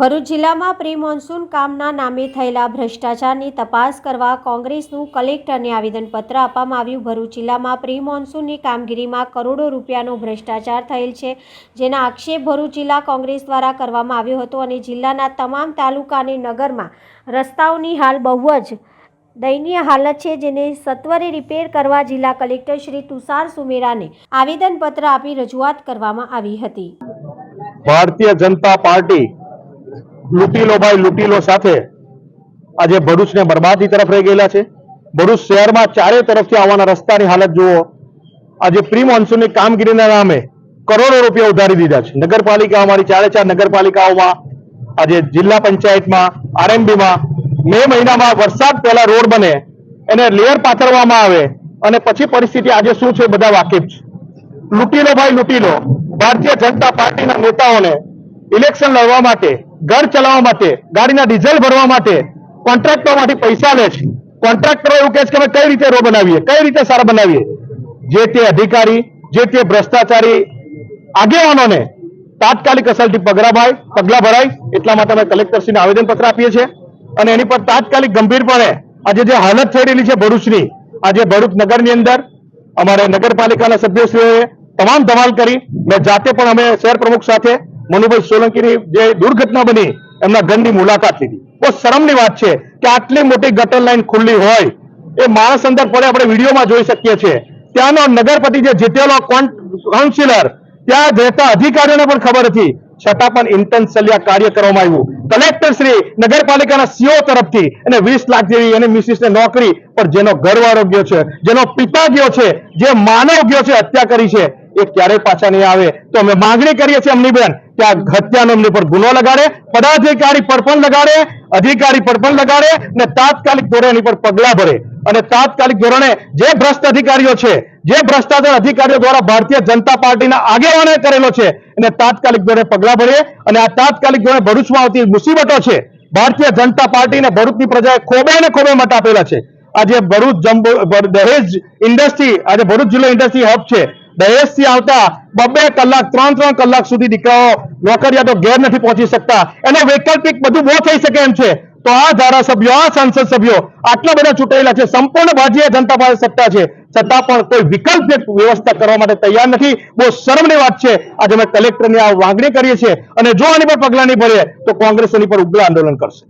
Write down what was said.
ભરૂચ જિલ્લામાં pre monsoon કામના નામે થયેલા ભ્રષ્ટાચારની તપાસ કરવા કોંગ્રેસનું કલેક્ટરને આવેદનપત્ર આપવામાં આવ્યું. ભરૂચ જિલ્લામાં પ્રી મોન્સૂનની કામગીરીમાં કરોડો રૂપિયાનો ભ્રષ્ટાચાર થયેલ છે, જેના આક્ષેપ ભરૂચ જિલ્લા કોંગ્રેસ દ્વારા કરવામાં આવ્યો હતો અને જિલ્લાના તમામ તાલુકા અને નગરમાં રસ્તાઓની હાલ બહુ જ દયનીય હાલત છે, જેને સત્વરે રિપેર કરવા જિલ્લા કલેક્ટર શ્રી તુષાર સુમેરાને આવેદનપત્ર આપી રજૂઆત કરવામાં આવી હતી. ભારતીય જનતા પાર્ટી લૂંટીલો ભાઈ લૂંટીલો સાથે આજે ભરૂચને બરબાદી તરફ રહી ગયેલા છે. ભરૂચ શહેરમાં ચારે તરફથી આવવાના રસ્તાની હાલત જુઓ. આજે પ્રી મોન્સૂનની કામગીરીના નામે કરોડો રૂપિયા ઉધારી દીધા છે. નગરપાલિકા અમારી ચારે ચાર નગરપાલિકાઓમાં, આજે જિલ્લા પંચાયતમાં આરએમબીમાં મે મહિનામાં વરસાદ પહેલા રોડ બને, એને લેયર પાથરવામાં આવે અને પછી પરિસ્થિતિ આજે શું છે બધા વાકેફ છે. લૂંટીલો ભાઈ લૂંટીલો, ભારતીય જનતા પાર્ટીના નેતાઓને ઇલેક્શન લડવા માટે, ઘર ચલાવવા માટે, ગાડીના ડીઝલ ભરવા માટે કોન્ટ્રાક્ટરોમાંથી પૈસા લે છે. કોન્ટ્રાક્ટરો એવું કહે છે કે અમે કઈ રીતે રો બનાવીએ, કઈ રીતે સારા બનાવીએ? જે તે અધિકારી, જે તે ભ્રષ્ટાચારી આગેવાનોને તાત્કાલિક અસરથી પગરાભાઈ પગલા ભરાય, એટલા માટે અમે કલેક્ટરશ્રીને આવેદનપત્ર આપીએ છીએ. અને એની પર તાત્કાલિક ગંભીરપણે આજે જે હાલત થઈ રહેલી છે ભરૂચની, આજે ભરૂચ નગરની અંદર, અમારે નગરપાલિકાના સભ્યશ્રીઓએ તમામ ધમાલ કરી, મેં જાતે પણ અમે શહેર પ્રમુખ સાથે મનુભાઈ સોલંકીની જે દુર્ઘટના બની, એમના ઘરની મુલાકાત લીધી. બહુ શરમની વાત છે કે આટલી મોટી ગટર લાઈન ખુલ્લી હોય. એ માણસ અંદર પડે, આપણે વિડીયોમાં જોઈ શકીએ છીએ. ત્યાંનો નગરપતિ જે જીતેલો કાઉન્સિલર, ત્યાં રહેતા અધિકારીઓને પણ ખબર હતી. છતાં પણ ઇન્ટેન્શલી આ કાર્ય કરવામાં આવ્યું. કલેક્ટર શ્રી નગરપાલિકાના સીઓ તરફથી એને વીસ લાખ જેવી એની મિસિસને નોકરી પણ જેનો ઘરવાળો ગયો છે, જેનો પિતા ગયો છે, જે માનવ ગયો છે, હત્યા કરી છે, એ ક્યારેય પાછા નહીં આવે. તો અમે માંગણી કરીએ છીએ અમની બેન કે આ હત્યાનો પર ગુનો લગાડે, પદાધિકારી પર પણ લગાડે, અધિકારી પર પણ લગાડે અને તાત્કાલિક ધોરણે એની પર પગલા ભરે. અને તાત્કાલિક ધોરણે જે ભ્રષ્ટ અધિકારીઓ છે, જે ભ્રષ્ટાચાર અધિકારીઓ દ્વારા ભારતીય જનતા પાર્ટીના આગેવાને કરેલો છે, એને તાત્કાલિક ધોરણે પગલા ભરે અને આ તાત્કાલિક ધોરણે ભરૂચમાં આવતી મુસીબતો છે, ભારતીય જનતા પાર્ટી અને ભરૂચની પ્રજાએ ખોબે ને ખોબે મત આપેલા છે. આજે ભરૂચ જંબુ, દહેજ ઇન્ડસ્ટ્રી, આજે ભરૂચ જિલ્લો ઇન્ડસ્ટ્રી હબ છે. દહેજથી આવતા બબે કલાક, ત્રણ ત્રણ કલાક સુધી દીકરાઓ નોકરિયાતો ઘેર નથી પહોંચી શકતા. એનો વૈકલ્પિક બધું બહુ થઈ શકે એમ છે. તો આ ધારાસભ્યો, આ સંસદ સભ્યો આટલા બધા ચૂંટાયેલા છે. સંપૂર્ણ ભારતીય જનતા પાસે સત્તા છે. છતાં પણ કોઈ વિકલ્પ વ્યવસ્થા કરવા માટે તૈયાર નથી. બહુ શરમની વાત છે. આજે અમે કલેક્ટરની આ માંગણી કરીએ છીએ. અને જો આની પર પગલા નહીં ભરીએ, તો કોંગ્રેસ એની પર ઉગ્ર આંદોલન કરશે.